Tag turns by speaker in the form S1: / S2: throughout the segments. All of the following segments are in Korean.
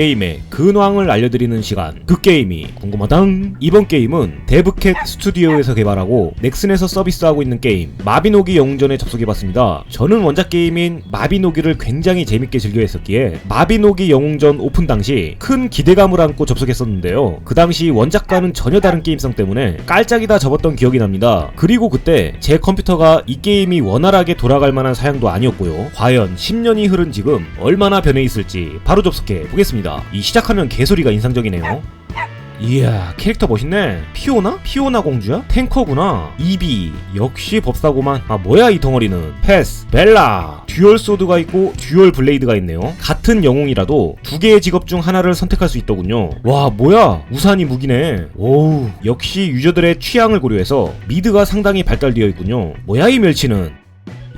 S1: 게임의 근황을 알려드리는 시간. 그 게임이 궁금하당? 이번 게임은 데브캣 스튜디오에서 개발하고 넥슨에서 서비스하고 있는 게임 마비노기 영웅전에 접속해봤습니다. 저는 원작 게임인 마비노기를 굉장히 재밌게 즐겨 했었기에 마비노기 영웅전 오픈 당시 큰 기대감을 안고 접속했었는데요. 그 당시 원작과는 전혀 다른 게임성 때문에 깔짝이다 접었던 기억이 납니다. 그리고 그때 제 컴퓨터가 이 게임이 원활하게 돌아갈 만한 사양도 아니었고요. 과연 10년이 흐른 지금 얼마나 변해 있을지 바로 접속해 보겠습니다 이 시작하면 개소리가 인상적이네요. 이야 캐릭터 멋있네. 피오나? 피오나 공주야? 탱커구나. 이비 역시 법사고만. 아 뭐야 이 덩어리는? 패스 벨라. 듀얼 소드가 있고 듀얼 블레이드가 있네요. 같은 영웅이라도 두 개의 직업 중 하나를 선택할 수 있더군요. 와 뭐야? 우산이 무기네. 오우 역시 유저들의 취향을 고려해서 미드가 상당히 발달되어 있군요. 뭐야 이 멸치는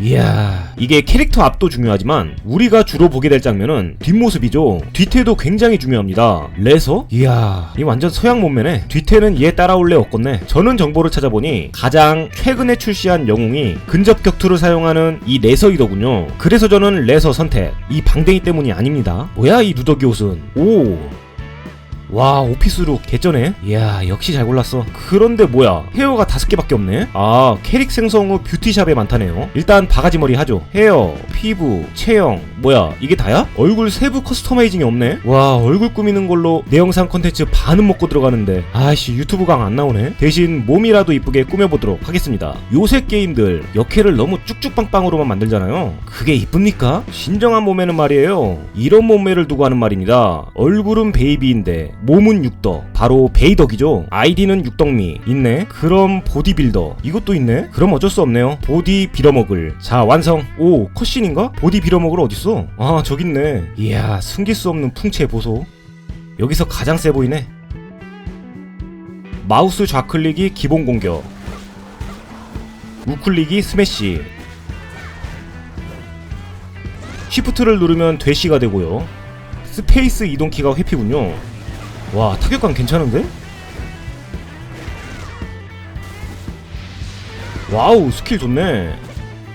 S1: 이야. 이게 캐릭터 앞도 중요하지만 우리가 주로 보게 될 장면은 뒷모습이죠. 뒤태도 굉장히 중요합니다. 레서? 이야. 이 완전 서양 몸매네. 뒤태는 얘 따라올래 없겠네. 저는 정보를 찾아보니 가장 최근에 출시한 영웅이 근접 격투를 사용하는 이 레서이더군요. 그래서 저는 레서 선택. 이 방댕이 때문이 아닙니다. 뭐야 이 누더기 옷은? 오 와 오피스룩 개쩌네? 이야 역시 잘 골랐어. 그런데 뭐야? 헤어가 다섯 개밖에 없네? 아 캐릭 생성 후 뷰티샵에 많다네요. 일단 바가지 머리 하죠. 헤어 피부 체형. 뭐야 이게 다야? 얼굴 세부 커스터마이징이 없네? 와 얼굴 꾸미는 걸로 내 영상 컨텐츠 반은 먹고 들어가는데. 아씨 유튜브 강 안 나오네? 대신 몸이라도 이쁘게 꾸며보도록 하겠습니다. 요새 게임들 역해를 너무 쭉쭉빵빵으로만 만들잖아요. 그게 이쁩니까? 진정한 몸매는 말이에요. 이런 몸매를 두고 하는 말입니다. 얼굴은 베이비인데 몸은 육덕 바로 베이덕이죠. 아이디는 육덕미. 있네. 그럼 보디빌더. 이것도 있네. 그럼 어쩔 수 없네요. 보디 빌어먹을. 자 완성. 오 컷신인가? 보디 빌어먹을 어딨어? 아 저깄네. 이야 숨길 수 없는 풍채 보소. 여기서 가장 세 보이네. 마우스 좌클릭이 기본 공격. 우클릭이 스매시. 쉬프트를 누르면 되시가 되고요. 스페이스 이동키가 회피군요 와 타격감 괜찮은데? 와우 스킬 좋네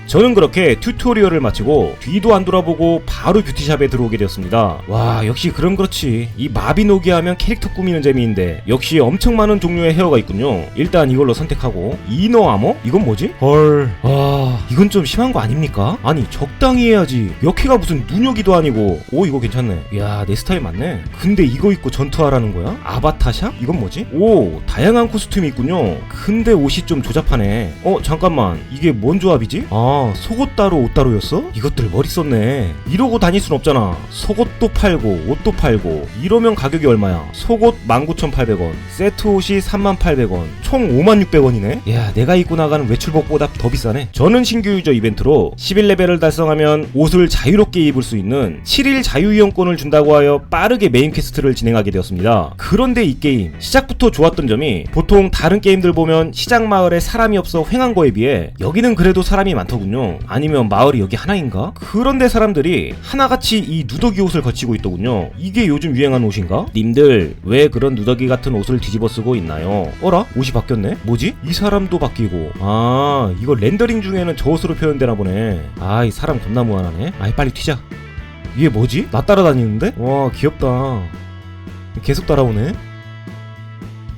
S1: 저는 그렇게 튜토리얼을 마치고 뒤도 안 돌아보고 바로 뷰티샵에 들어오게 되었습니다 와 역시 그럼 그렇지 이 마비노기 하면 캐릭터 꾸미는 재미인데 역시 엄청 많은 종류의 헤어가 있군요 일단 이걸로 선택하고 이너 아머? 이건 뭐지? 헐... 아... 이건 좀 심한 거 아닙니까? 아니 적당히 해야지 역해가 무슨 눈여기도 아니고 오 이거 괜찮네 이야 내 스타일 맞네 근데 이거 입고 전투하라는 거야? 아바타샵? 이건 뭐지? 오 다양한 코스튬이 있군요 근데 옷이 좀 조잡하네 어 잠깐만 이게 뭔 조합이지? 아 속옷 따로 옷 따로였어? 이것들 머리 썼네. 이러고 다닐 순 없잖아. 속옷도 팔고 옷도 팔고. 이러면 가격이 얼마야? 속옷 19,800원 세트 옷이 38,800원 총 56,600원이네? 야 내가 입고 나가는 외출복보다 더 비싸네. 저는 신규 유저 이벤트로 11레벨을 달성하면 옷을 자유롭게 입을 수 있는 7일 자유이용권을 준다고 하여 빠르게 메인 퀘스트를 진행하게 되었습니다. 그런데 이 게임 시작부터 좋았던 점이 보통 다른 게임들 보면 시장 마을에 사람이 없어 횡한 거에 비해 여기는 그래도 사람이 많더군요 아니면 마을이 여기 하나인가? 그런데 사람들이 하나같이 이 누더기 옷을 거치고 있더군요 이게 요즘 유행하는 옷인가? 님들 왜 그런 누더기 같은 옷을 뒤집어 쓰고 있나요? 어라? 옷이 바뀌었네? 뭐지? 이 사람도 바뀌고 아 이거 렌더링 중에는 저 옷으로 표현되나 보네 아 이 사람 겁나 무한하네 아이 빨리 튀자 이게 뭐지? 나 따라다니는데? 와 귀엽다 계속 따라오네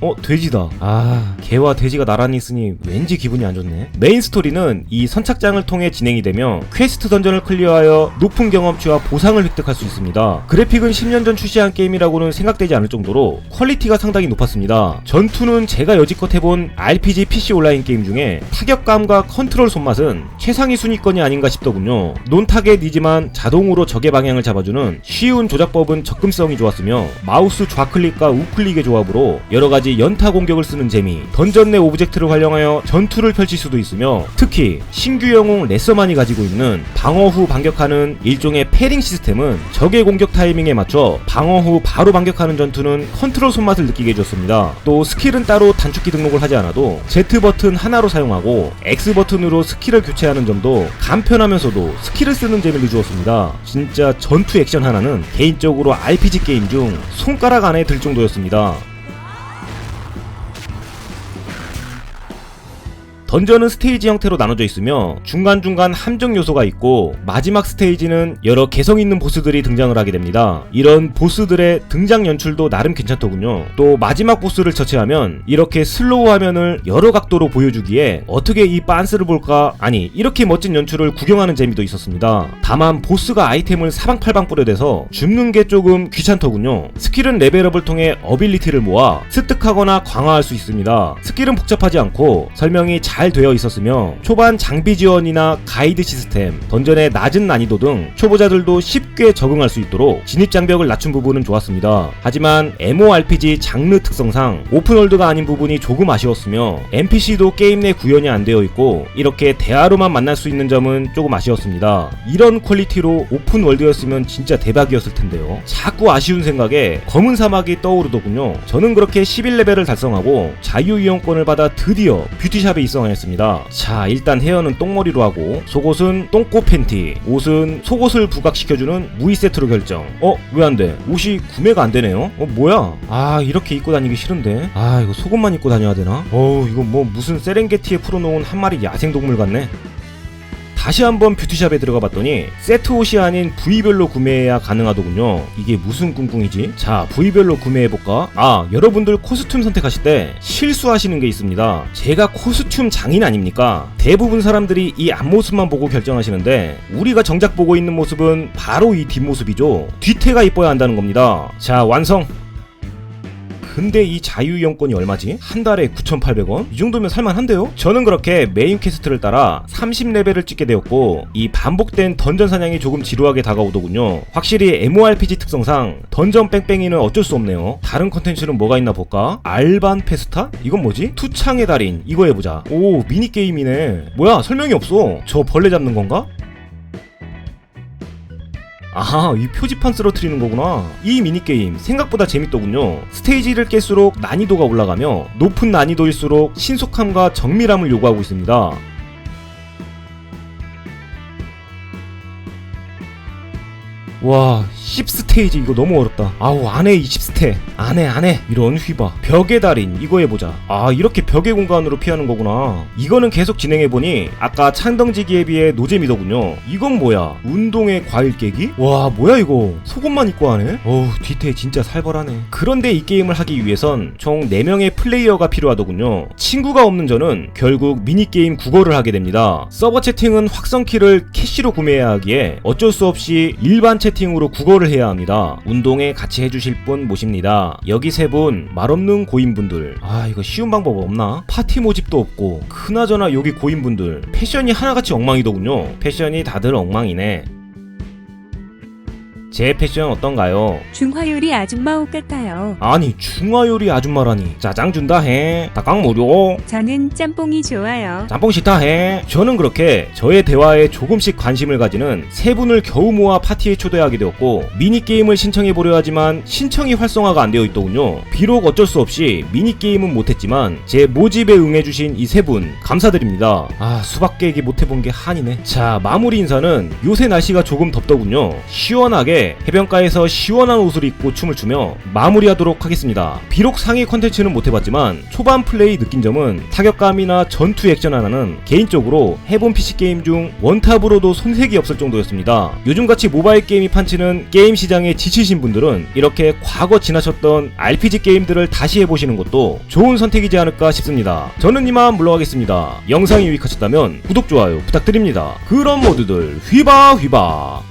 S1: 어 돼지다. 아 개와 돼지가 나란히 있으니 왠지 기분이 안 좋네. 메인 스토리는 이 선착장을 통해 진행이 되며 퀘스트 던전을 클리어하여 높은 경험치와 보상을 획득할 수 있습니다. 그래픽은 10년 전 출시한 게임이라고는 생각되지 않을 정도로 퀄리티가 상당히 높았습니다. 전투는 제가 여지껏 해본 RPG PC 온라인 게임 중에 타격감과 컨트롤 손맛은 최상위 순위권이 아닌가 싶더군요. 논타겟이지만 자동으로 적의 방향을 잡아주는 쉬운 조작법은 접근성이 좋았으며 마우스 좌클릭과 우클릭의 조합으로 여러가지 연타 공격을 쓰는 재미, 던전 내 오브젝트를 활용하여 전투를 펼칠 수도 있으며 특히 신규 영웅 레서만이 가지고 있는 방어 후 반격하는 일종의 패링 시스템은 적의 공격 타이밍에 맞춰 방어 후 바로 반격하는 전투는 컨트롤 손맛을 느끼게 해줬습니다. 또 스킬은 따로 단축키 등록을 하지 않아도 Z 버튼 하나로 사용하고 X 버튼으로 스킬을 교체하는 점도 간편하면서도 스킬을 쓰는 재미를 주었습니다. 진짜 전투 액션 하나는 개인적으로 RPG 게임 중 손가락 안에 들 정도였습니다. 던전은 스테이지 형태로 나눠져 있으며 중간중간 함정 요소가 있고 마지막 스테이지는 여러 개성 있는 보스들이 등장을 하게 됩니다. 이런 보스들의 등장 연출도 나름 괜찮더군요. 또 마지막 보스를 처치하면 이렇게 슬로우 화면을 여러 각도로 보여주기에 어떻게 이 빤스를 볼까 아니 이렇게 멋진 연출을 구경하는 재미도 있었습니다. 다만 보스가 아이템을 사방팔방 뿌려대서 줍는 게 조금 귀찮더군요. 스킬은 레벨업을 통해 어빌리티를 모아 습득하거나 강화할 수 있습니다. 스킬은 복잡하지 않고 설명이 잘 되어 있었으며 초반 장비 지원이나 가이드 시스템, 던전의 낮은 난이도 등 초보자들도 쉽게 적응할 수 있도록 진입 장벽을 낮춘 부분은 좋았습니다. 하지만 MORPG 장르 특성상 오픈월드가 아닌 부분이 조금 아쉬웠으며 NPC도 게임 내 구현이 안 되어 있고 이렇게 대화로만 만날 수 있는 점은 조금 아쉬웠습니다. 이런 퀄리티로 오픈월드였으면 진짜 대박이었을 텐데요. 자꾸 아쉬운 생각에 검은 사막이 떠오르더군요. 저는 그렇게 11레벨을 달성하고 자유 이용권을 받아 드디어 뷰티샵에 입성하였 습니다. 자, 일단 헤어는 똥머리로 하고 속옷은 똥꼬 팬티, 옷은 속옷을 부각시켜주는 무이 세트로 결정. 어, 왜 안 돼? 옷이 구매가 안 되네요? 어, 뭐야? 아, 이렇게 입고 다니기 싫은데. 아, 이거 속옷만 입고 다녀야 되나? 어우, 이거 뭐 무슨 세렝게티에 풀어놓은 한 마리 야생동물 같네. 다시 한번 뷰티샵에 들어가 봤더니 세트 옷이 아닌 부위별로 구매해야 가능하더군요. 이게 무슨 꿍꿍이지? 자, 부위별로 구매해볼까? 아, 여러분들 코스튬 선택하실 때 실수하시는 게 있습니다. 제가 코스튬 장인 아닙니까? 대부분 사람들이 이 앞모습만 보고 결정하시는데 우리가 정작 보고 있는 모습은 바로 이 뒷모습이죠. 뒤태가 이뻐야 한다는 겁니다. 자, 완성! 근데 이 자유이용권이 얼마지? 한 달에 9,800원? 이 정도면 살만한데요? 저는 그렇게 메인 퀘스트를 따라 30레벨을 찍게 되었고 이 반복된 던전 사냥이 조금 지루하게 다가오더군요. 확실히 MORPG 특성상 던전 뺑뺑이는 어쩔 수 없네요. 다른 컨텐츠는 뭐가 있나 볼까? 알반 페스타? 이건 뭐지? 투창의 달인 이거 해보자. 오 미니게임이네. 뭐야 설명이 없어. 저 벌레 잡는 건가? 아하, 이 표지판 쓰러트리는 거구나. 이 미니게임 생각보다 재밌더군요. 스테이지를 깰수록 난이도가 올라가며 높은 난이도일수록 신속함과 정밀함을 요구하고 있습니다. 와, 10스테이지 이거 너무 어렵다. 아우, 안해 20스테. 안해, 안해. 이런 휘바. 벽의 달인 이거 해보자. 아, 이렇게 벽의 공간으로 피하는 거구나. 이거는 계속 진행해보니 아까 창덩지기에 비해 노잼이더군요. 이건 뭐야? 운동의 과일 깨기? 와, 뭐야 이거? 속옷만 입고 하네? 어우, 뒤태 진짜 살벌하네. 그런데 이 게임을 하기 위해선 총 4명의 플레이어가 필요하더군요. 친구가 없는 저는 결국 미니게임 국어를 하게 됩니다. 서버 채팅은 확성키를 캐시로 구매해야 하기에 어쩔 수 없이 일반 채팅으로 국어를 해야 합니다. 운동에 같이 해주실 분 모십니다. 여기 세 분 말없는 고인분들. 아 이거 쉬운 방법 없나? 파티 모집도 없고 그나저나 여기 고인분들 패션이 하나같이 엉망이더군요. 패션이 다들 엉망이네. 제 패션 어떤가요?
S2: 중화요리 아줌마 옷 같아요.
S1: 아니 중화요리 아줌마라니. 짜장 준다 해. 닭강 무료
S2: 저는 짬뽕이 좋아요.
S1: 짬뽕 싫다 해. 저는 그렇게 저의 대화에 조금씩 관심을 가지는 세 분을 겨우 모아 파티에 초대하게 되었고 미니게임을 신청해 보려 하지만 신청이 활성화가 안 되어 있더군요. 비록 어쩔 수 없이 미니게임은 못했지만 제 모집에 응해주신 이 세 분 감사드립니다. 아 수박 깨기 못해본 게 한이네. 자 마무리 인사는 요새 날씨가 조금 덥더군요. 시원하게 해변가에서 시원한 옷을 입고 춤을 추며 마무리하도록 하겠습니다. 비록 상위 컨텐츠는 못해봤지만 초반 플레이 느낀 점은 타격감이나 전투 액션 하나는 개인적으로 해본 PC 게임 중 원탑으로도 손색이 없을 정도였습니다. 요즘같이 모바일 게임이 판치는 게임 시장에 지치신 분들은 이렇게 과거 지나쳤던 RPG 게임들을 다시 해보시는 것도 좋은 선택이지 않을까 싶습니다. 저는 이만 물러가겠습니다. 영상이 유익하셨다면 구독, 좋아요 부탁드립니다. 그런 모드들 휘바 휘바